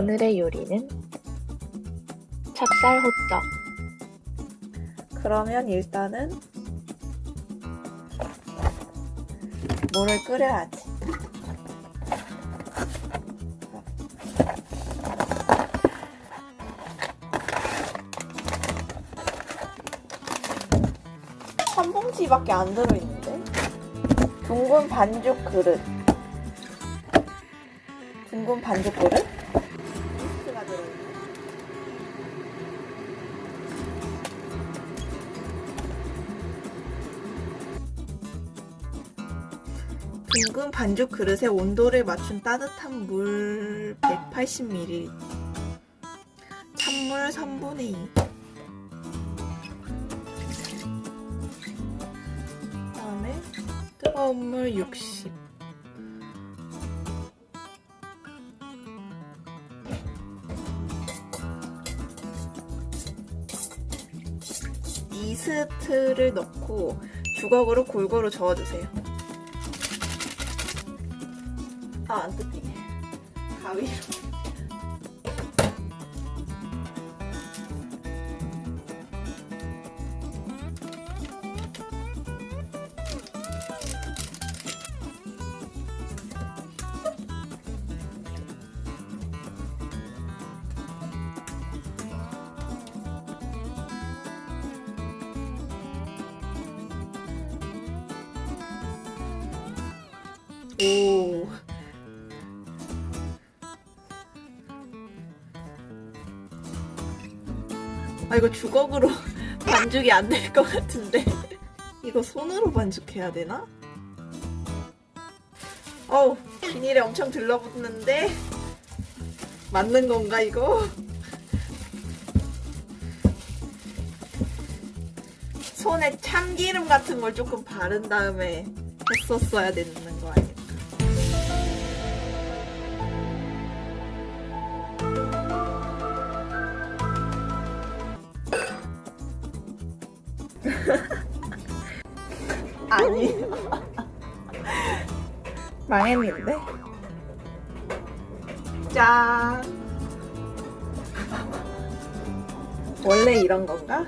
오늘의 요리는 찹쌀 호떡. 그러면 일단은 물을 끓여야지. 한 봉지밖에 안 들어있는데? 둥근 반죽 그릇. 둥근 반죽 그릇? 둥근 반죽 그릇에 온도를 맞춘 따뜻한 물 180ml 찬물 3분의 2 그다음에 뜨거운 물 60 이스트를 넣고 주걱으로 골고루 저어주세요. 아, 안 뜯기네. 가위로. 오. 아 이거 주걱으로 반죽이 안 될 것 같은데 이거 손으로 반죽해야 되나? 어우 비닐에 엄청 들러붙는데 맞는 건가 이거? 손에 참기름 같은 걸 조금 바른 다음에 했었어야 되는 거 아닐까? 아니 망했는데 짠 원래 이런 건가?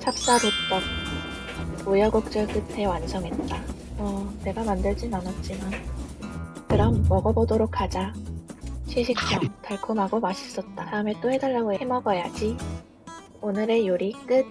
찹쌀 호떡. 우여곡절 끝에 완성했다. 어, 내가 만들진 않았지만. 그럼 먹어보도록 하자. 시식평. 달콤하고 맛있었다. 다음에 또 해달라고 해 먹어야지. 오늘의 요리 끝.